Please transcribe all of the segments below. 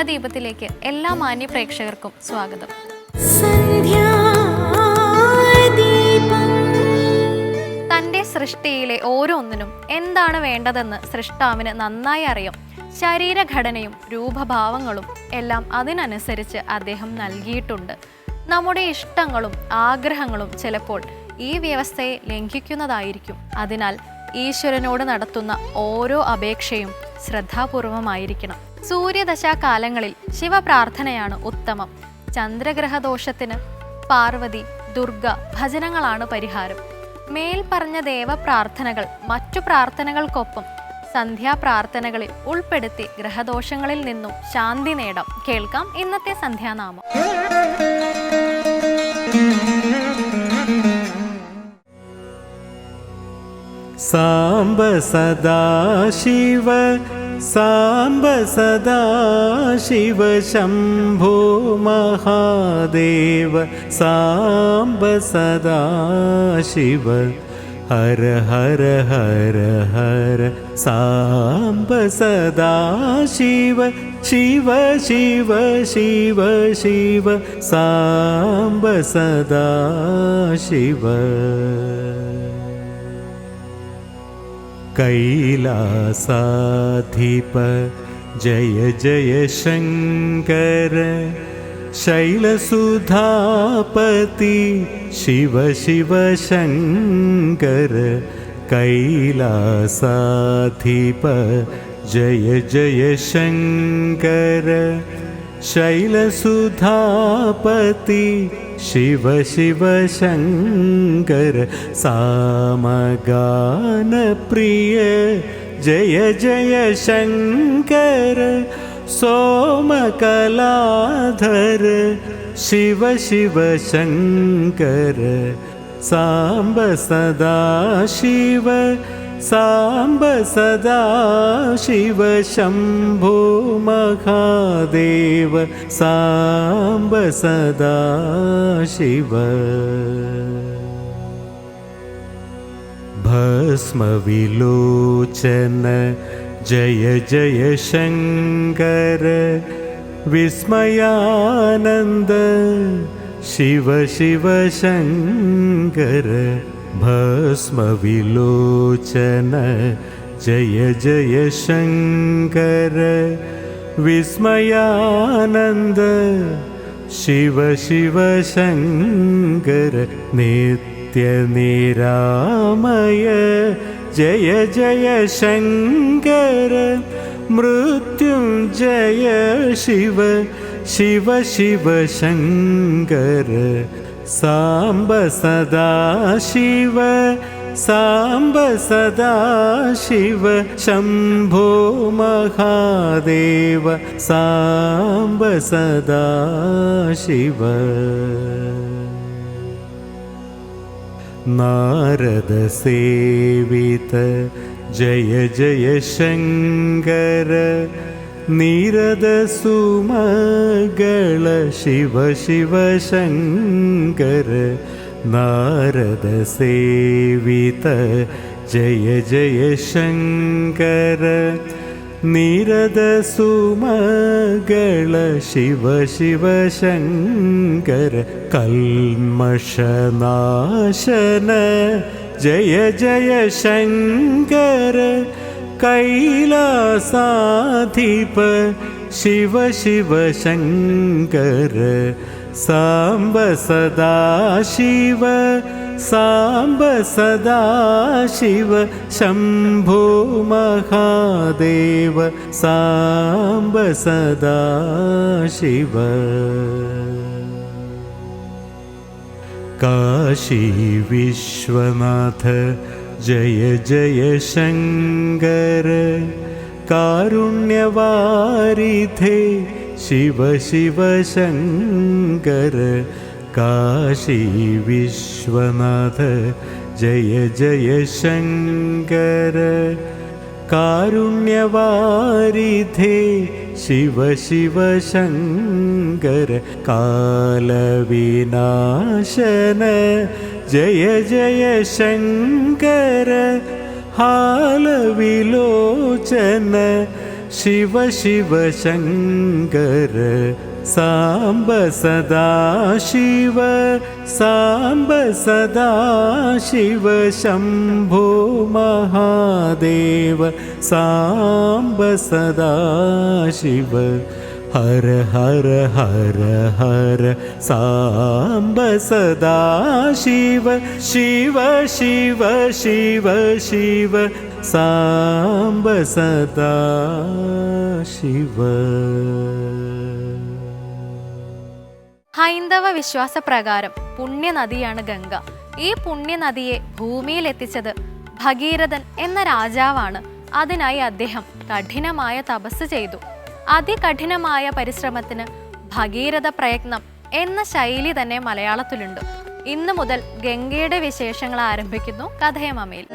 സന്ധ്യാദീപത്തിലേക്ക് എല്ലാ മാന്യ പ്രേക്ഷകർക്കും സ്വാഗതം. തന്റെ സൃഷ്ടിയിലെ ഓരോന്നിനും എന്താണ് വേണ്ടതെന്ന് സൃഷ്ടാവിന് നന്നായി അറിയാം. ശരീരഘടനയും രൂപഭാവങ്ങളും എല്ലാം അതിനനുസരിച്ച് അദ്ദേഹം നൽകിയിട്ടുണ്ട്. നമ്മുടെ ഇഷ്ടങ്ങളും ആഗ്രഹങ്ങളും ചിലപ്പോൾ ഈ വ്യവസ്ഥയെ ലംഘിക്കുന്നതായിരിക്കും. അതിനാൽ ഈശ്വരനോട് നടത്തുന്ന ഓരോ അപേക്ഷയും ശ്രദ്ധാപൂർവമായിരിക്കണം. സൂര്യദശാകാലങ്ങളിൽ ശിവപ്രാർത്ഥനയാണ് ഉത്തമം. ചന്ദ്രഗ്രഹദോഷത്തിന് പാർവതി ദുർഗ ഭജനങ്ങളാണ് പരിഹാരം. മേൽപ്പറഞ്ഞ ദേവപ്രാർത്ഥനകൾ മറ്റു പ്രാർത്ഥനകൾക്കൊപ്പം സന്ധ്യാപ്രാർത്ഥനകളിൽ ഉൾപ്പെടുത്തി ഗ്രഹദോഷങ്ങളിൽ നിന്നും ശാന്തി നേടാം. കേൾക്കാം ഇന്നത്തെ സന്ധ്യാനാമം. സാംബ സദാശിവ സാംബ സദാശിവ ശംഭോ മഹാദേവ സാംബ സദാശിവ ഹര ഹര ഹര ഹര സാംബ സദാശിവ ശിവ ശിവ ശിവ ശിവ സാംബ സദാശിവ. कैलासाधिप। जय जय शङ्कर। शैलसुधापति शिव शिव शङ्कर। कैलासाधिप। जय जय शङ्कर शैलसुधापति शिव शिव शङ्कर सामगानप्रिय जय जय शङ्कर सोमकलाधर शिव शिव शङ्कर साम्ब सदा शिव साम्ब सदा शिव शम्भो महादेव साम्ब सदा शिव। भस्मविलोचन जय जय शङ्कर विस्मयानन्द शिव शिव शङ्कर भस्मविलोचन। जय जय शङ्कर। विस्मयानन्द। शिव शिव शङ्कर। नित्यनिरामय जय जय शङ्कर। मृत्युञ्जय शिव। शिव शिव शङ्कर साम्ब सदा शिव साम्ब सदा शिव शम्भो महादेव साम्ब सदा शिव। नारदसेवित जय जय शङ्कर നീരദസുമകള ശിവ ശിവശങ്കര നാരദ സേവിത ജയ ജയ ശങ്കര നിരദസുമകള ശിവ ശിവശങ്കര കൽമഷനാശന ജയ ജയ ശങ്കര कैलासाधिप शिव शिव शङ्कर साम्ब सदा शिव साम्ब सदा शिव शम्भो महादेव साम्ब सदा शिव। काशी विश्वनाथ ജയ ജയ ശങ്കര കാരുണ്യവാരിധേ ശിവ ശിവ ശങ്കര കാശി വിശ്വനാഥ ജയ ജയ ശങ്കര കാരുണ്യവാരിധേ ശിവ ശിവ ശങ്കര കാലവിനാശന ജയ ജയ ശങ്കര ഹാലവിലോചന ശിവ ശിവ ശങ്കര സാംബ സദാ ശിവ സാംബ സദാ ശിവ ശംഭോ മഹാദേവ സാംബ സദാ ഹര ഹര ഹര ഹര സാംബ സദാശിവ ശിവ ശിവ ശിവ ശിവ ശിവ സാംബ സദാ ശിവ. ഹൈന്ദവ വിശ്വാസപ്രകാരം പുണ്യനദിയാണ് ഗംഗ. ഈ പുണ്യനദിയെ ഭൂമിയിൽ എത്തിച്ചത് ഭഗീരഥൻ എന്ന രാജാവാണ്. അതിനായി അദ്ദേഹം കഠിനമായ തപസ് ചെയ്തു. അതികഠിനമായ പരിശ്രമത്തിന് ഭഗീരഥ പ്രയത്നം എന്ന ശൈലി തന്നെ മലയാളത്തിലുണ്ട്. ഇന്നു മുതൽ ഗംഗയുടെ വിശേഷങ്ങൾ ആരംഭിക്കുന്നു കഥയമമയിൽ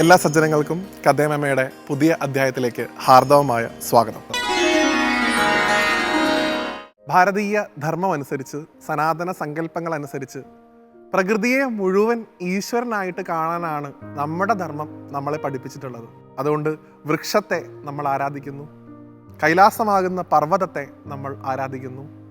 എല്ലാ സജ്ജനങ്ങൾക്കും കഥേമമ്മയുടെ പുതിയ അധ്യായത്തിലേക്ക് ഹാർദവമായ സ്വാഗതം. ഭാരതീയ ധർമ്മം അനുസരിച്ച് സനാതന സങ്കല്പങ്ങൾ അനുസരിച്ച് പ്രകൃതിയെ മുഴുവൻ ഈശ്വരനായിട്ട് കാണാനാണ് നമ്മുടെ ധർമ്മം നമ്മളെ പഠിപ്പിച്ചിട്ടുള്ളത്. അതുകൊണ്ട് വൃക്ഷത്തെ നമ്മൾ ആരാധിക്കുന്നു. കൈലാസമാകുന്ന പർവതത്തെ നമ്മൾ ആരാധിക്കുന്നു.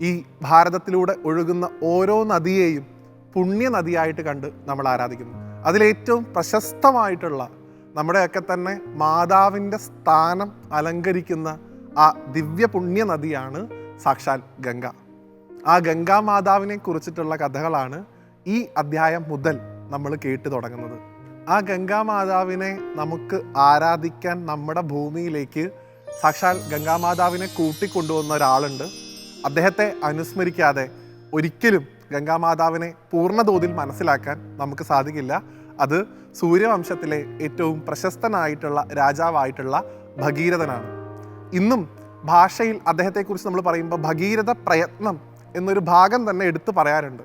ഈ ഭാരതത്തിലൂടെ ഒഴുകുന്ന ഓരോ നദിയെയും പുണ്യ നദിയായിട്ട് കണ്ട് നമ്മൾ ആരാധിക്കുന്നു. അതിലേറ്റവും പ്രശസ്തമായിട്ടുള്ള നമ്മുടെയൊക്കെ തന്നെ മാതാവിന്റെ സ്ഥാനം അലങ്കരിക്കുന്ന ആ ദിവ്യ പുണ്യ നദിയാണ് സാക്ഷാൽ ഗംഗ. ആ ഗംഗാ മാതാവിനെ കുറിച്ചിട്ടുള്ള കഥകളാണ് ഈ അധ്യായം മുതൽ നമ്മൾ കേട്ടു തുടങ്ങുന്നത്. ആ ഗംഗാ മാതാവിനെ നമുക്ക് ആരാധിക്കാൻ നമ്മുടെ ഭൂമിയിലേക്ക് സാക്ഷാൽ ഗംഗാമാതാവിനെ കൂട്ടിക്കൊണ്ടുവന്ന ഒരാളുണ്ട്. അദ്ദേഹത്തെ അനുസ്മരിക്കാതെ ഒരിക്കലും ഗംഗാമാതാവിനെ പൂർണതോതിൽ മനസ്സിലാക്കാൻ നമുക്ക് സാധിക്കില്ല. അത് സൂര്യവംശത്തിലെ ഏറ്റവും പ്രശസ്തനായിട്ടുള്ള രാജാവായിട്ടുള്ള ഭഗീരഥനാണ്. ഇന്നും ഭാഷയിൽ അദ്ദേഹത്തെക്കുറിച്ച് നമ്മൾ പറയുമ്പോൾ ഭഗീരഥ പ്രയത്നം എന്നൊരു ഭാഗം തന്നെ എടുത്തു പറയാറുണ്ട്.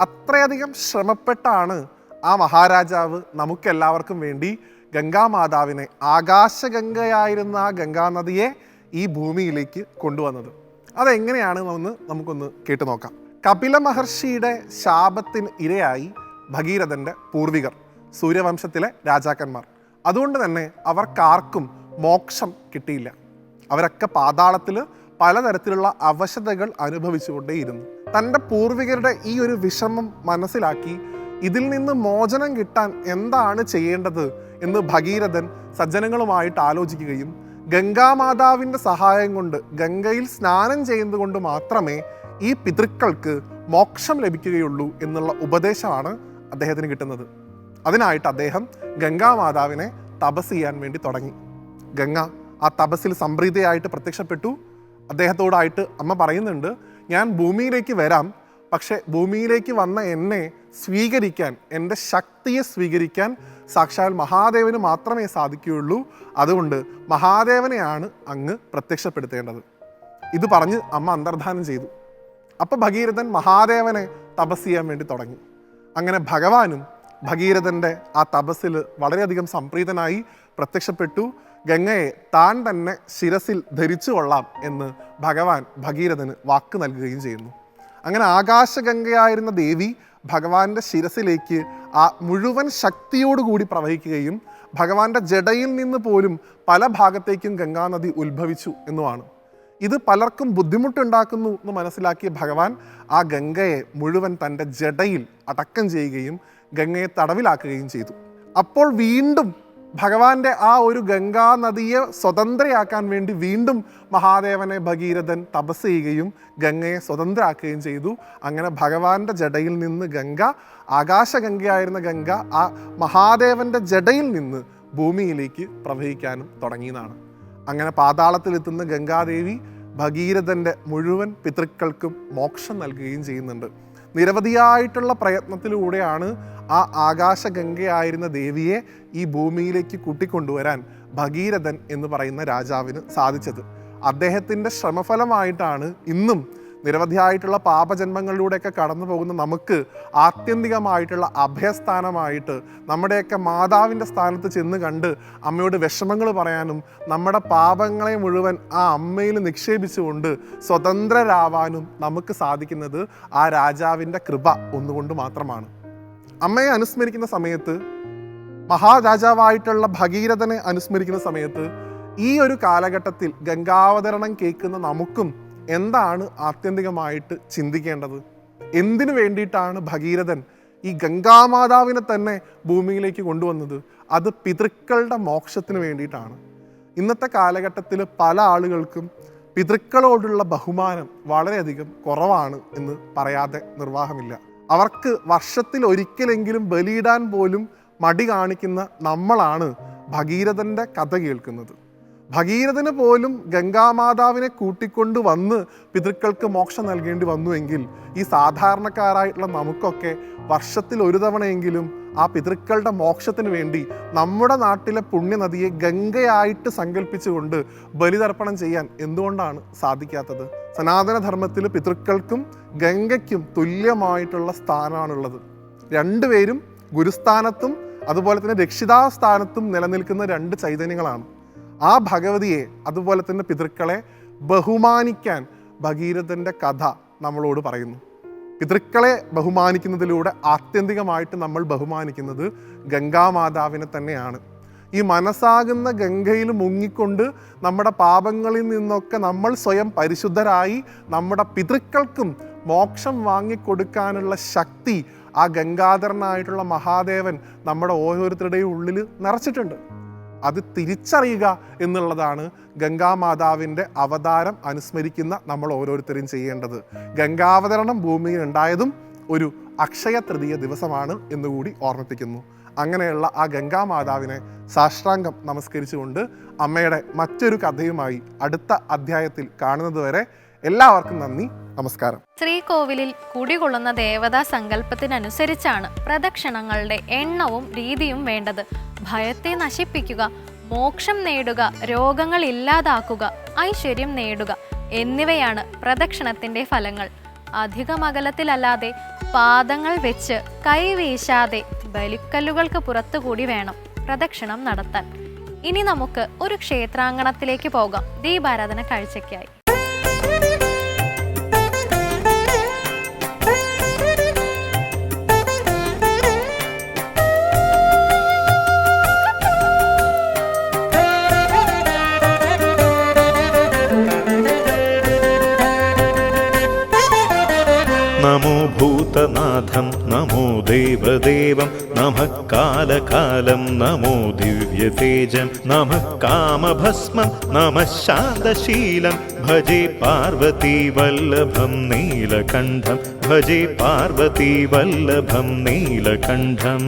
അത്രയധികം ശ്രമപ്പെട്ടാണ് ആ മഹാരാജാവ് നമുക്കെല്ലാവർക്കും വേണ്ടി ഗംഗാമാതാവിനെ ആകാശഗംഗയായിരുന്ന ആ ഗംഗാനദിയെ ഈ ഭൂമിയിലേക്ക് കൊണ്ടുവന്നത്. അതെങ്ങനെയാണ് എന്ന് നമുക്കൊന്ന് കേട്ടു നോക്കാം. കപില മഹർഷിയുടെ ശാപത്തിന് ഇരയായി ഭഗീരഥന്റെ പൂർവികർ സൂര്യവംശത്തിലെ രാജാക്കന്മാർ. അതുകൊണ്ട് തന്നെ അവർക്കാർക്കും മോക്ഷം കിട്ടിയില്ല. അവരൊക്കെ പാതാളത്തിൽ പലതരത്തിലുള്ള അവശതകൾ അനുഭവിച്ചുകൊണ്ടേയിരുന്നു. തന്റെ പൂർവികരുടെ ഈ ഒരു വിഷമം മനസ്സിലാക്കി ഇതിൽ നിന്ന് മോചനം കിട്ടാൻ എന്താണ് ചെയ്യേണ്ടത് എന്ന് ഭഗീരഥൻ സജ്ജനങ്ങളുമായിട്ട് ആലോചിക്കുകയും ഗംഗാമാതാവിന്റെ സഹായം കൊണ്ട് ഗംഗയിൽ സ്നാനം ചെയ്യുന്നതുകൊണ്ട് മാത്രമേ ഈ പിതൃക്കൾക്ക് മോക്ഷം ലഭിക്കുകയുള്ളൂ എന്നുള്ള ഉപദേശമാണ് അദ്ദേഹത്തിന് കിട്ടുന്നത്. അതിനായിട്ട് അദ്ദേഹം ഗംഗാമാതാവിനെ തപസ് ചെയ്യാൻ വേണ്ടി തുടങ്ങി. ഗംഗ ആ തപസ്സിൽ സംപ്രീതയായിട്ട് പ്രത്യക്ഷപ്പെട്ടു. അദ്ദേഹത്തോടായിട്ട് അമ്മ പറയുന്നുണ്ട് ഞാൻ ഭൂമിയിലേക്ക് വരാം പക്ഷെ ഭൂമിയിലേക്ക് വന്ന എന്നെ സ്വീകരിക്കാൻ എന്റെ ശക്തിയെ സ്വീകരിക്കാൻ സാക്ഷാൽ മഹാദേവന് മാത്രമേ സാധിക്കുകയുള്ളൂ. അതുകൊണ്ട് മഹാദേവനെയാണ് അങ്ങ് പ്രത്യക്ഷപ്പെടുത്തേണ്ടത്. ഇത് പറഞ്ഞ് അമ്മ അന്തർധാനം ചെയ്തു. അപ്പൊ ഭഗീരഥൻ മഹാദേവനെ തപസ് ചെയ്യാൻ വേണ്ടി തുടങ്ങി. അങ്ങനെ ഭഗവാനും ഭഗീരഥന്റെ ആ തപസ്സിൽ വളരെയധികം സംപ്രീതനായി പ്രത്യക്ഷപ്പെട്ടു. ഗംഗയെ താൻ തന്നെ ശിരസിൽ ധരിച്ചു കൊള്ളാം എന്ന് ഭഗവാൻ ഭഗീരഥന് വാക്ക് നൽകുകയും ചെയ്യുന്നു. അങ്ങനെ ആകാശഗംഗയായിരുന്ന ദേവി ഭഗവാന്റെ ശിരസിലേക്ക് ആ മുഴുവൻ ശക്തിയോടുകൂടി പ്രവഹിക്കുകയും ഭഗവാന്റെ ജടയിൽ നിന്ന് പോലും പല ഭാഗത്തേക്കും ഗംഗാനദി ഉത്ഭവിച്ചു എന്നുമാണ്. ഇത് പലർക്കും ബുദ്ധിമുട്ടുണ്ടാക്കുന്നു എന്ന് മനസ്സിലാക്കിയ ഭഗവാൻ ആ ഗംഗയെ മുഴുവൻ തന്റെ ജടയിൽ അടക്കം ചെയ്യുകയും ഗംഗയെ തടവിലാക്കുകയും ചെയ്തു. അപ്പോൾ വീണ്ടും ഭഗവാന്റെ ആ ഒരു ഗംഗാ നദിയെ സ്വതന്ത്രയാക്കാൻ വേണ്ടി വീണ്ടും മഹാദേവനെ ഭഗീരഥൻ തപസ് ചെയ്യുകയും ഗംഗയെ സ്വതന്ത്രയാക്കുകയും ചെയ്തു. അങ്ങനെ ഭഗവാന്റെ ജടയിൽ നിന്ന് ഗംഗ ആകാശഗംഗയായിരുന്ന ഗംഗ ആ മഹാദേവന്റെ ജടയിൽ നിന്ന് ഭൂമിയിലേക്ക് പ്രവഹിക്കാനും തുടങ്ങിയതാണ്. അങ്ങനെ പാതാളത്തിലെത്തുന്ന ഗംഗാദേവി ഭഗീരഥന്റെ മുഴുവൻ പിതൃക്കൾക്കും മോക്ഷം നൽകുകയും ചെയ്യുന്നുണ്ട്. നിരവധിയായിട്ടുള്ള പ്രയത്നത്തിലൂടെയാണ് ആ ആകാശഗംഗയായിരുന്ന ദേവിയെ ഈ ഭൂമിയിലേക്ക് കൂട്ടിക്കൊണ്ടുവരാൻ ഭഗീരഥൻ എന്ന് പറയുന്ന രാജാവിന് സാധിച്ചത്. അദ്ദേഹത്തിന്റെ ശ്രമഫലമായിട്ടാണ് ഇന്നും നിരവധിയായിട്ടുള്ള പാപജന്മങ്ങളിലൂടെയൊക്കെ കടന്നു പോകുന്ന നമുക്ക് ആത്യന്തികമായിട്ടുള്ള അഭയസ്ഥാനമായിട്ട് നമ്മുടെയൊക്കെ മാതാവിന്റെ സ്ഥാനത്ത് ചെന്ന് കണ്ട് അമ്മയോട് വിഷമങ്ങൾ പറയാനും നമ്മുടെ പാപങ്ങളെ മുഴുവൻ ആ അമ്മയിൽ നിക്ഷേപിച്ചുകൊണ്ട് സ്വതന്ത്രരാവാനും നമുക്ക് സാധിക്കുന്നത് ആ രാജാവിന്റെ കൃപ ഒന്നുകൊണ്ട് മാത്രമാണ്. അമ്മയെ അനുസ്മരിക്കുന്ന സമയത്ത് മഹാരാജാവായിട്ടുള്ള ഭഗീരഥനെ അനുസ്മരിക്കുന്ന സമയത്ത് ഈ ഒരു കാലഘട്ടത്തിൽ ഗംഗാവതരണം കേൾക്കുന്ന നമുക്കും എന്താണ് ആത്യന്തികമായിട്ട് ചിന്തിക്കേണ്ടത്? എന്തിനു വേണ്ടിയിട്ടാണ് ഭഗീരഥൻ ഈ ഗംഗാമാതാവിനെ തന്നെ ഭൂമിയിലേക്ക് കൊണ്ടുവന്നത്? അത് പിതൃക്കളുടെ മോക്ഷത്തിന് വേണ്ടിയിട്ടാണ്. ഇന്നത്തെ കാലഘട്ടത്തിൽ പല ആളുകൾക്കും പിതൃക്കളോടുള്ള ബഹുമാനം വളരെയധികം കുറവാണ് എന്ന് പറയാതെ നിർവാഹമില്ല. അവർക്ക് വർഷത്തിൽ ഒരിക്കലെങ്കിലും ബലിയിടാൻ പോലും മടി കാണിക്കുന്ന നമ്മളാണ് ഭഗീരഥന്റെ കഥ കേൾക്കുന്നത്. ഭഗീരഥന് പോലും ഗംഗാമാതാവിനെ കൂട്ടിക്കൊണ്ട് വന്ന് പിതൃക്കൾക്ക് മോക്ഷം നൽകേണ്ടി വന്നുവെങ്കിൽ ഈ സാധാരണക്കാരായിട്ടുള്ള നമുക്കൊക്കെ വർഷത്തിൽ ഒരു തവണയെങ്കിലും ആ പിതൃക്കളുടെ മോക്ഷത്തിന് വേണ്ടി നമ്മുടെ നാട്ടിലെ പുണ്യനദിയെ ഗംഗയായിട്ട് സങ്കല്പിച്ചുകൊണ്ട് ബലിതർപ്പണം ചെയ്യാൻ എന്തുകൊണ്ടാണ് സാധിക്കാത്തത്? സനാതനധർമ്മത്തിൽ പിതൃക്കൾക്കും ഗംഗയ്ക്കും തുല്യമായിട്ടുള്ള സ്ഥാനമാണുള്ളത്. രണ്ടുപേരും ഗുരുസ്ഥാനത്തും അതുപോലെ തന്നെ രക്ഷിതാസ്ഥാനത്തും നിലനിൽക്കുന്ന രണ്ട് ചൈതന്യങ്ങളാണ്. ആ ഭഗവതിയെ അതുപോലെ തന്നെ പിതൃക്കളെ ബഹുമാനിക്കാൻ ഭഗീരഥന്റെ കഥ നമ്മളോട് പറയുന്നു. പിതൃക്കളെ ബഹുമാനിക്കുന്നതിലൂടെ ആത്യന്തികമായിട്ട് നമ്മൾ ബഹുമാനിക്കുന്നത് ഗംഗാമാതാവിനെ തന്നെയാണ്. ഈ മനസ്സാകുന്ന ഗംഗയിൽ മുങ്ങിക്കൊണ്ട് നമ്മുടെ പാപങ്ങളിൽ നിന്നൊക്കെ നമ്മൾ സ്വയം പരിശുദ്ധരായി നമ്മുടെ പിതൃക്കൾക്കും മോക്ഷം വാങ്ങിക്കൊടുക്കാനുള്ള ശക്തി ആ ഗംഗാധരനായിട്ടുള്ള മഹാദേവൻ നമ്മുടെ ഓരോരുത്തരുടെയും ഉള്ളിൽ നിറച്ചിട്ടുണ്ട്. അത് തിരിച്ചറിയുക എന്നുള്ളതാണ് ഗംഗാമാതാവിന്റെ അവതാരം അനുസ്മരിക്കുന്ന നമ്മൾ ഓരോരുത്തരും ചെയ്യേണ്ടത്. ഗംഗാവതരണം ഭൂമിയിൽ ഉണ്ടായതും ഒരു അക്ഷയ തൃതീയ ദിവസമാണ് എന്നുകൂടി ഓർമ്മിപ്പിക്കുന്നു. അങ്ങനെയുള്ള ആ ഗംഗാമാതാവിനെ സാഷ്ടാംഗം നമസ്കരിച്ചുകൊണ്ട് അമ്മയുടെ മറ്റൊരു കഥയുമായി അടുത്ത അധ്യായത്തിൽ കാണുന്നതുവരെ എല്ലാവർക്കും നന്ദി നമസ്കാരം. ശ്രീകോവിലിൽ കുടികൊള്ളുന്ന ദേവതാ സങ്കല്പത്തിനനുസരിച്ചാണ് പ്രദക്ഷിണങ്ങളുടെ എണ്ണവും രീതിയും വേണ്ടത്. ഭയത്തെ നശിപ്പിക്കുക മോക്ഷം നേടുക രോഗങ്ങൾ ഇല്ലാതാക്കുക ഐശ്വര്യം നേടുക എന്നിവയാണ് പ്രദക്ഷിണത്തിന്റെ ഫലങ്ങൾ. അധികം അകലത്തിലല്ലാതെ പാദങ്ങൾ വെച്ച് കൈവീശാതെ ബലിക്കല്ലുകൾക്ക് പുറത്തുകൂടി വേണം പ്രദക്ഷിണം നടത്താൻ. ഇനി നമുക്ക് ഒരു ക്ഷേത്രാങ്കണത്തിലേക്ക് പോകാം. ദീപാരാധന കാഴ്ചയ്ക്കായി. നമോ ഭൂതനാഥം നമോ ദേവദേവം നമഃ നമോ ദിവ്യതേജം നമ കാമഭസ്മം നമഃ ശാന്തശീലം ഭജേ പാർവതി വല്ലഭം നീലകണ്ഠം ഭജേ പാർവതി വല്ലഭം നീലകണ്ഠം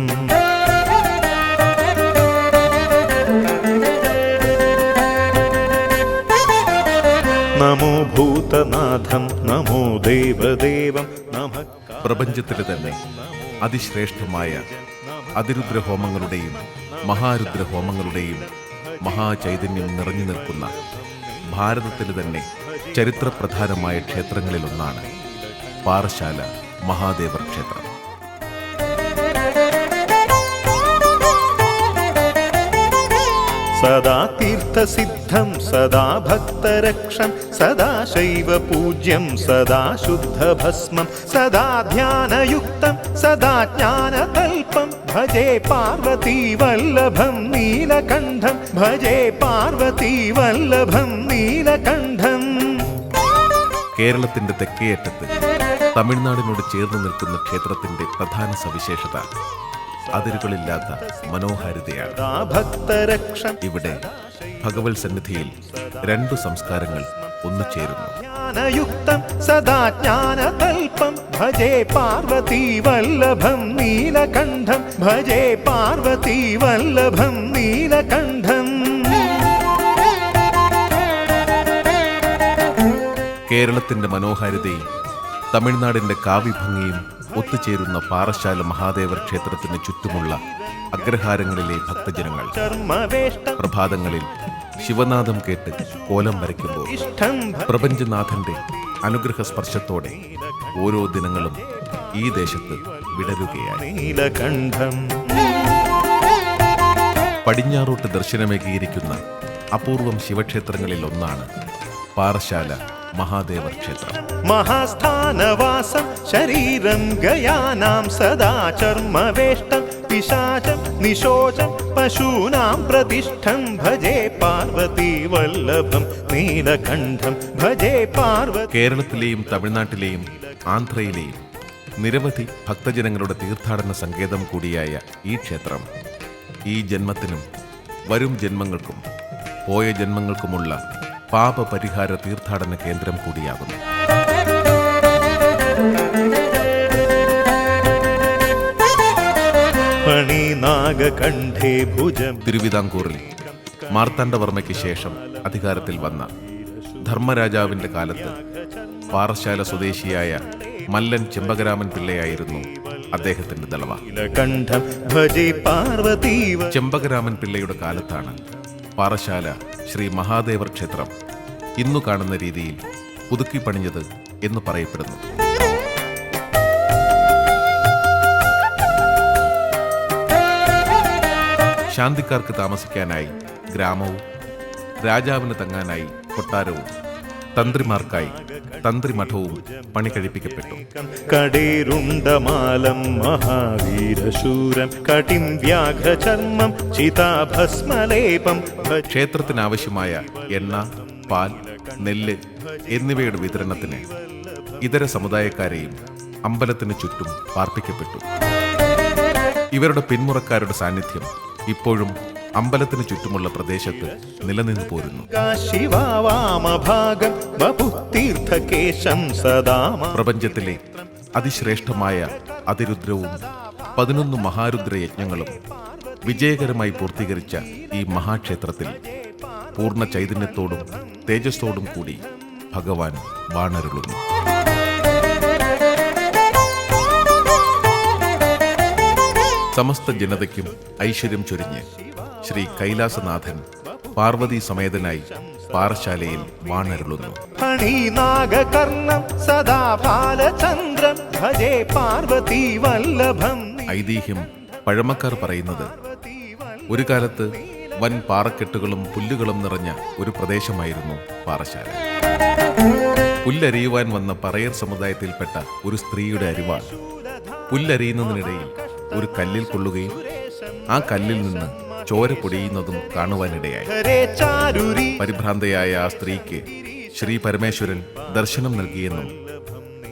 നമോ ഭൂതനാഥം നമോ ദേവദേവം നമഃ പ്രപഞ്ചത്തിലെ തന്നെ അതിശ്രേഷ്ഠമായ അതിരുദ്രഹോമങ്ങളുടെയും മഹാരുദ്രഹോമങ്ങളുടെയും മഹാചൈതന്യം നിറഞ്ഞു നിൽക്കുന്ന ഭാരതത്തിലെ തന്നെ ചരിത്രപ്രധാനമായ ക്ഷേത്രങ്ങളിലൊന്നാണ് പാറശാല മഹാദേവർ ക്ഷേത്രം. സദാ തീർത്ഥസിദ്ധം സദാ ഭക്തരക്ഷം സദാ ശൈവ പൂജ്യം സദാ ശുദ്ധഭസ്മം സദാ ധ്യാനയുക്തം സദാ ജ്ഞാനതൽപം ഭജേ പാർവതി വല്ലഭം നീലകണ്ഠം ഭജേ പാർവതി വല്ലഭം നീലകണ്ഠം. കേരളത്തിന്റെ തെക്കേയറ്റത്ത് തമിഴ്നാടിനോട് ചേർന്ന് നിൽക്കുന്ന ക്ഷേത്രത്തിന്റെ പ്രധാന സവിശേഷത അതിരുകളില്ലാത്ത മനോഹാരിതയാണ്. ഇവിടെ ഭഗവത് സന്നിധിയിൽ രണ്ടു സംസ്കാരങ്ങൾ ഒന്നുചേരുന്നു ജ്ഞാനയുക്തം സദാ ജ്ഞാനകൽപ്പം. ഭജേ പാർവതി വല്ലഭം നീലകണ്ഠം. ഭജേ പാർവതി വല്ലഭം നീലകണ്ഠം. കേരളത്തിന്റെ മനോഹാരിതയും തമിഴ്നാടിന്റെ കാവ്യഭംഗിയും ഒത്തുചേരുന്ന പാറശാല മഹാദേവർ ക്ഷേത്രത്തിന് ചുറ്റുമുള്ള അഗ്രഹാരങ്ങളിലെ ഭക്തജനങ്ങൾ പ്രഭാതങ്ങളിൽ ശിവനാഥം കേട്ട് കോലം വരയ്ക്കുമ്പോൾ പ്രപഞ്ചനാഥന്റെ അനുഗ്രഹ സ്പർശത്തോടെ ഓരോ ദിനങ്ങളും ഈ ദേശത്ത് വിടരുകയാണ് പടിഞ്ഞാറോട്ട് ദർശനമേകിയിരിക്കുന്ന അപൂർവം ശിവക്ഷേത്രങ്ങളിൽ ഒന്നാണ് പാറശാല. മഹാദേവർ ക്ഷേത്രം മഹാസ്ഥാനവാസം ശരീരം ഗയാനാം സദാ ചർമ്മവേഷ്ടം പിശാചം നിശോചം പശൂനാം പ്രതിഷ്ഠം ഭജേ പാർവതി വല്ലഭം നീലകണ്ഠം ഭജേ പാർവതി കേരളത്തിലെയും തമിഴ്നാട്ടിലെയും ആന്ധ്രയിലെയും നിരവധി ഭക്തജനങ്ങളുടെ തീർത്ഥാടന സങ്കേതം കൂടിയായ ഈ ക്ഷേത്രം ഈ ജന്മത്തിനും വരും ജന്മങ്ങൾക്കും പോയ ജന്മങ്ങൾക്കുമുള്ള പാപപരിഹാര തീർത്ഥാടന കേന്ദ്രം കൂടിയാകുന്നു. തിരുവിതാംകൂറിൽ മാർത്താണ്ഡവർമ്മയ്ക്ക് ശേഷം അധികാരത്തിൽ വന്ന ധർമ്മരാജാവിന്റെ കാലത്ത് പാറശാല സ്വദേശിയായ മല്ലൻ ചെമ്പകരാമൻ പിള്ളയായിരുന്നു അദ്ദേഹത്തിന്റെ ദളവ. ചെമ്പകരാമൻ പിള്ളയുടെ കാലത്താണ് പാറശാല ശ്രീ മഹാദേവർ ക്ഷേത്രം. ഇന്നു കാണുന്ന രീതിയിൽ പുതുക്കി പണിഞ്ഞത് എന്ന് പറയപ്പെടുന്നു. ശാന്തിക്കാർക്ക് താമസിക്കാനായി ഗ്രാമവും രാജാവിന് തങ്ങാനായി കൊട്ടാരവും തന്ത്രിമാർക്കായി തന്ത്രിമഠവും പണി കഴിപ്പിക്കപ്പെട്ടു കടേരുണ്ടമാലം മഹാവീരശൂരം കടിം വ്യാഘ്രചർമ്മം ചിതാഭസ്മലേപം ക്ഷേത്രത്തിനാവശ്യമായ എണ്ണ പാൽ നെല്ല് എന്നിവയുടെ വിതരണത്തിന് ഇതര സമുദായക്കാരെയും അമ്പലത്തിന് ചുറ്റും പാർപ്പിക്കപ്പെട്ടു. ഇവരുടെ പിന്മുറക്കാരുടെ സാന്നിധ്യം ഇപ്പോഴും അമ്പലത്തിന് ചുറ്റുമുള്ള പ്രദേശത്ത് നിലനിന്നു പോരുന്നു. പ്രപഞ്ചത്തിലെ അതിശ്രേഷ്ഠമായ അതിരുദ്രവും പതിനൊന്ന് മഹാരുദ്ര യജ്ഞങ്ങളും വിജയകരമായി പൂർത്തീകരിച്ച ഈ മഹാക്ഷേത്രത്തിൽ പൂർണ ചൈതന്യത്തോടും തേജസ്സോടും കൂടി ഭഗവാൻ വാണരുളുന്നു. സമസ്ത ജനതയ്ക്കും ഐശ്വര്യം ചൊരിഞ്ഞ് ശ്രീ കൈലാസനാഥൻ പാർവതി സമേതനായി പാറശാലയിൽ വാണരുളുന്നു. ഐതിഹ്യം പഴമക്കാർ പറയുന്നത് ഒരു കാലത്ത് വൻ പാറക്കെട്ടുകളും പുല്ലുകളും നിറഞ്ഞ ഒരു പ്രദേശമായിരുന്നു പാറശാല. പുല്ലരിയുവാൻ വന്ന പറയർ സമുദായത്തിൽപ്പെട്ട ഒരു സ്ത്രീയുടെ അരിവാൾ. പുല്ലരിയുന്നതിനിടയിൽ ഒരു കല്ലിൽ കൊള്ളുകയും ആ കല്ലിൽ നിന്ന് ചോര പൊടിയുന്നതും കാണുവാനിടയായി. പരിഭ്രാന്തയായ ആ സ്ത്രീക്ക് ശ്രീ പരമേശ്വരൻ ദർശനം നൽകിയെന്നും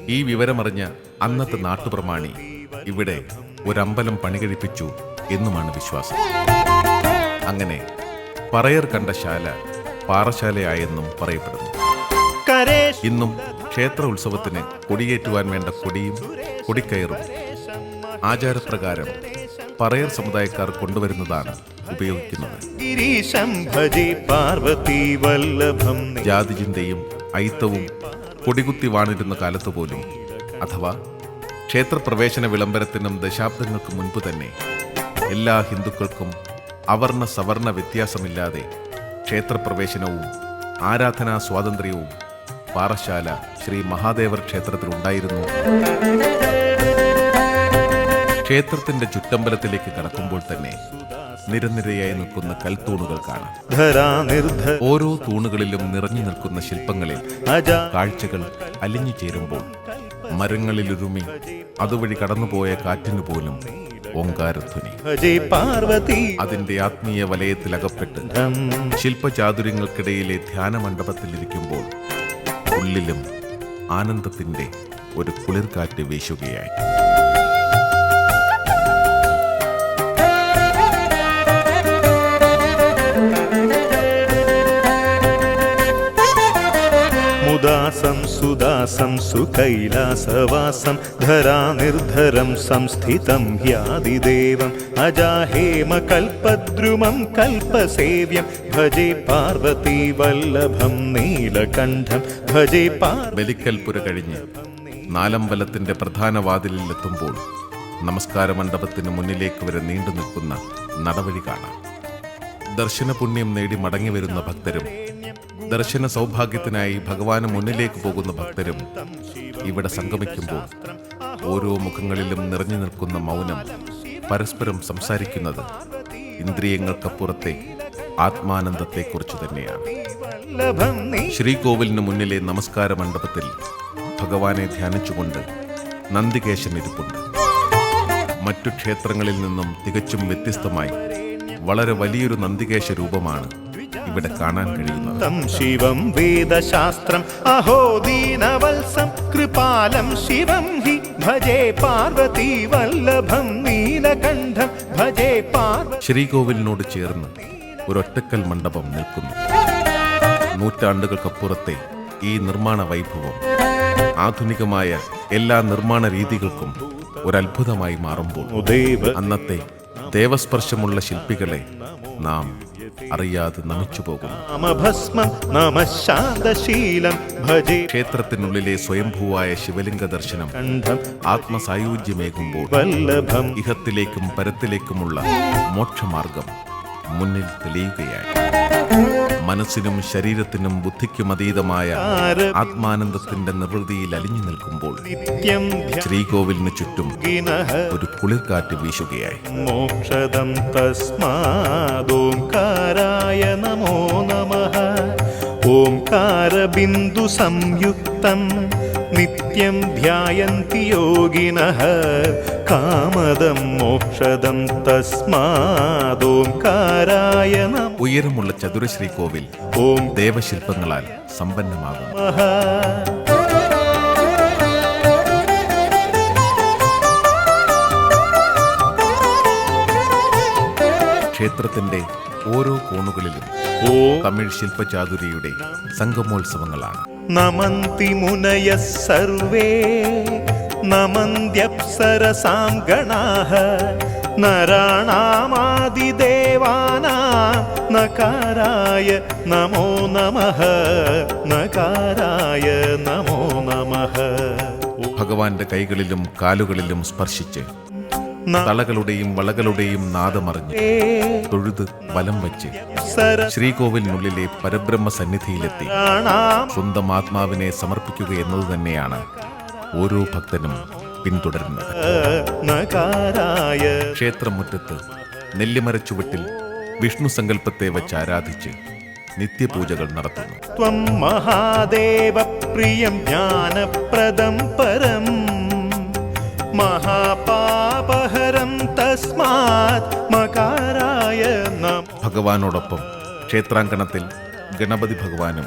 ഈ വിവരമറിഞ്ഞ അന്നത്തെ നാട്ടുപ്രമാണി ഇവിടെ ഒരമ്പലം പണികഴിപ്പിച്ചു എന്നുമാണ് വിശ്വാസം. അങ്ങനെ പറയർ കണ്ട ശാല പാറശാലയായെന്നും പറയപ്പെടുന്നു. ഇന്നും ക്ഷേത്ര ഉത്സവത്തിന് കൊടിയേറ്റുവാൻ വേണ്ട കൊടിയും കൊടിക്കയറും. ആചാരപ്രകാരം പറയർ സമുദായക്കാർ കൊണ്ടുവരുന്നതാണ് ഉപയോഗിക്കുന്നത്. ജാതിചിന്തയും ഐത്തവും കൊടികുത്തി വാണിരുന്ന കാലത്ത് പോലും അഥവാ ക്ഷേത്രപ്രവേശന വിളംബരത്തിനും ദശാബ്ദങ്ങൾക്ക് മുൻപ് തന്നെ എല്ലാ ഹിന്ദുക്കൾക്കും അവർണ സവർണ വ്യത്യാസമില്ലാതെ ക്ഷേത്രപ്രവേശനവും ആരാധനാ സ്വാതന്ത്ര്യവും പാറശാല ശ്രീ മഹാദേവർ ക്ഷേത്രത്തിലുണ്ടായിരുന്നു ക്ഷേത്രത്തിന്റെ ചുറ്റമ്പലത്തിലേക്ക് കടക്കുമ്പോൾ തന്നെ നിരനിരയായി നിൽക്കുന്ന കൽത്തൂണുകൾ കാണാം. ഓരോ തൂണുകളിലും നിറഞ്ഞു നിൽക്കുന്ന ശില്പങ്ങളിൽ കാഴ്ചകൾ അലിഞ്ഞു ചേരുമ്പോൾ മരങ്ങളിലുരുമി അതുവഴി കടന്നുപോയ കാറ്റിനു പോലും ഓങ്കാരധ്വനി. അതിന്റെ ആത്മീയ വലയത്തിലകപ്പെട്ട് ശില്പചാതുര്യങ്ങൾക്കിടയിലെ ധ്യാന മണ്ഡപത്തിലിരിക്കുമ്പോൾ ഉള്ളിലും ആനന്ദത്തിന്റെ ഒരു കുളിർകാറ്റ് വീശുകയായി. മുദാസം സുദാസം സുകൈലാസവാസം ധരാ നിർധരം സംസ്ഥിതം ഹ്യാദിദേവം അജാഹേമ കൽപദ്രുമം കൽപസേവ്യം ഭജേ പാർവതി വല്ലഭം നീലകണ്ഠം ഭജേ പാർവലിക്കൽപുര കഴിഞ്ഞ് നാലമ്പലത്തിന്റെ പ്രധാന വാതിലിൽ എത്തുമ്പോൾ നമസ്കാര മണ്ഡപത്തിന് മുന്നിലേക്ക് വരെ നീണ്ടു നിൽക്കുന്ന നടവഴി കാണാം. ദർശന പുണ്യം നേടി മടങ്ങി വരുന്ന ഭക്തരും ദർശന സൗഭാഗ്യത്തിനായി ഭഗവാന് മുന്നിലേക്ക് പോകുന്ന ഭക്തരും ഇവിടെ സംഗമിക്കുമ്പോൾ ഓരോ മുഖങ്ങളിലും നിറഞ്ഞു നിൽക്കുന്ന മൗനം പരസ്പരം സംസാരിക്കുന്നത് ഇന്ദ്രിയങ്ങൾക്കപ്പുറത്തെ ആത്മാനന്ദത്തെക്കുറിച്ച് തന്നെയാണ്. ശ്രീകോവിലിന് മുന്നിലെ നമസ്കാര മണ്ഡപത്തിൽ ഭഗവാനെ ധ്യാനിച്ചുകൊണ്ട് നന്ദികേശൻ ഇരിപ്പുണ്ട്. മറ്റു ക്ഷേത്രങ്ങളിൽ നിന്നും തികച്ചും വ്യത്യസ്തമായി വളരെ വലിയൊരു നന്ദികേശ രൂപമാണ് ഇവിടെ കാണാൻ കഴിയുന്നത്. തം ശിവം വേദശാസ്ത്രം അഹോ ദീനവത്സം കൃപാലം ശിവം ഹി. ഭജേ പാർവതി വല്ലഭം നീലകണ്ഠം ഭജേ പാർവ. ശ്രീകോവിലിനോട് ചേർന്ന് ഒരൊറ്റക്കൽ മണ്ഡപം നിൽക്കുന്നു. നൂറ്റാണ്ടുകൾക്കപ്പുറത്തെ ഈ നിർമ്മാണ വൈഭവം ആധുനികമായ എല്ലാ നിർമ്മാണ രീതികൾക്കും ഒരത്ഭുതമായി മാറുമ്പോൾ അന്നത്തെ ദേവസ്പർശമുള്ള ശില്പികളെ നാം അറിയാതെ നമിച്ചു ശാന്തശീലം ക്ഷേത്രത്തിനുള്ളിലെ സ്വയംഭൂവായ ശിവലിംഗ ദർശനം. ആത്മസായുജ്യമേകുമ്പോൾ ഇഹത്തിലേക്കും പരത്തിലേക്കുമുള്ള മോക്ഷമാർഗം മുന്നിൽ തെളിയുകയായി. മനസ്സിനും ശരീരത്തിനും ബുദ്ധിക്കും അതീതമായ ആത്മാനന്ദത്തിന്റെ നിവൃതിയിൽ അലിഞ്ഞു നിൽക്കുമ്പോൾ ശ്രീകോവിലിന് ചുറ്റും ഒരു കുളിർക്കാറ്റ് വീശുകയായി. തസ്മാദോംകാരായ നമോ നമഃ. ഓംകാരബിന്ദു സംയുക്തം നിത്യം ധ്യായന്തി യോഗിന. കാമദം മോക്ഷദം തസ്മാദോംകാരായ ഉയരമുള്ള ചതുരശ്രീ കോവിൽ ഓം ദേവശില്പങ്ങളാൽ സമ്പന്നമാകും ക്ഷേത്രത്തിന്റെ ഓരോ കോണുകളിലും ഓ തമിഴ് ശില്പചാതുരിയുടെ സംഗമോത്സവങ്ങളാണ്. നമന്തി മുനയ സർവേ നമന്ത്യപ്സരസാം ഗണാഹ നരാണാമാദിദേവാനാ നകാരായ നമോ നമഃ നകാരായ നമോ നമഃ ഭഗവാന്റെ കൈകളിലും കാലുകളിലും സ്പർശിച്ച് തളകളുടെയും വളകളുടെയും നാദമറിഞ്ഞ് തൊഴുത് വലം വച്ച് ശ്രീകോവിലിനുള്ളിലെ പരബ്രഹ്മ സന്നിധിയിലെത്തി. സ്വന്തം ആത്മാവിനെ സമർപ്പിക്കുക എന്നത് തന്നെയാണ് ഓരോ ഭക്തനും പിന്തുടരുന്നത്. ക്ഷേത്രമുറ്റത്ത് നെല്ലിമരച്ചുവട്ടിൽ വിഷ്ണു സങ്കല്പത്തെ വച്ച് ആരാധിച്ച് നിത്യപൂജകൾ നടത്തുന്നു. ത്വം മഹാദേവ പ്രിയം ജ്ഞാനപ്രദം പരം. മഹാപാ ഭഗവാനോടൊപ്പം ക്ഷേത്രാങ്കണത്തിൽ ഗണപതി ഭഗവാനും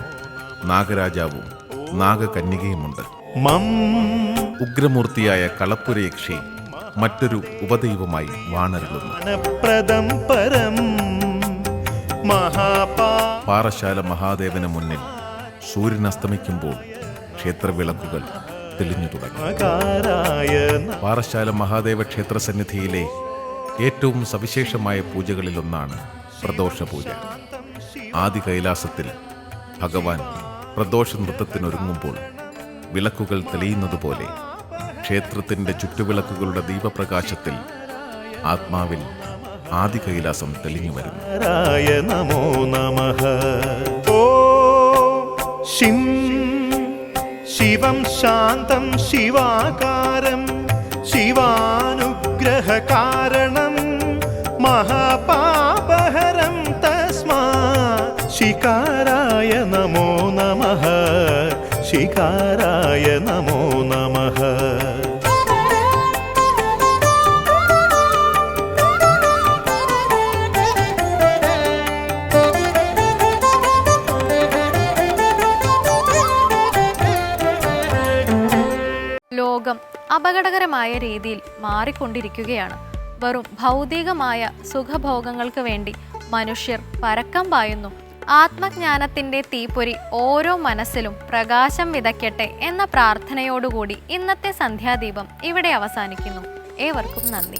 നാഗരാജാവും നാഗകന്യകയുമുണ്ട്. ഉഗ്രമൂർത്തിയായ കളപ്പുരയക്ഷി മറ്റൊരു ഉപദൈവമായി വാണരുളുന്നു. പാറശാല മഹാദേവന് മുന്നിൽ സൂര്യൻ അസ്തമിക്കുമ്പോൾ ക്ഷേത്രവിളക്കുകൾ തെളിഞ്ഞു തുടങ്ങി. പാറശാല മഹാദേവ ക്ഷേത്ര സന്നിധിയിലെ ഏറ്റവും സവിശേഷമായ പൂജകളിലൊന്നാണ് പ്രദോഷ പൂജ ആദി കൈലാസത്തിൽ ഭഗവാൻ പ്രദോഷ നൃത്തത്തിനൊരുങ്ങുമ്പോൾ വിളക്കുകൾ തെളിയുന്നതുപോലെ ക്ഷേത്രത്തിന്റെ ചുറ്റുവിളക്കുകളുടെ ദീപപ്രകാശത്തിൽ ആത്മാവിൽ ആദി കൈലാസം തെളിഞ്ഞു വരുന്നു. നമോ നമഃ. ഓ ശിവം ശാന്തം ശിവാകാരം ശിവാനുഗ്രഹകാരണം ശികാരായ നമോ നമഃ. ശികാരായ നമോ നമഃ. ലോകം അപകടകരമായ രീതിയിൽ മാറിക്കൊണ്ടിരിക്കുകയാണ്. വെറും ഭൗതികമായ സുഖഭോഗങ്ങൾക്ക് വേണ്ടി മനുഷ്യർ പരക്കം പായുന്നു. ആത്മജ്ഞാനത്തിന്റെ തീപ്പൊരി ഓരോ മനസ്സിലും പ്രകാശം വിതയ്ക്കട്ടെ എന്ന പ്രാർത്ഥനയോടുകൂടി ഇന്നത്തെ സന്ധ്യാദീപം ഇവിടെ അവസാനിക്കുന്നു. ഏവർക്കും നന്ദി.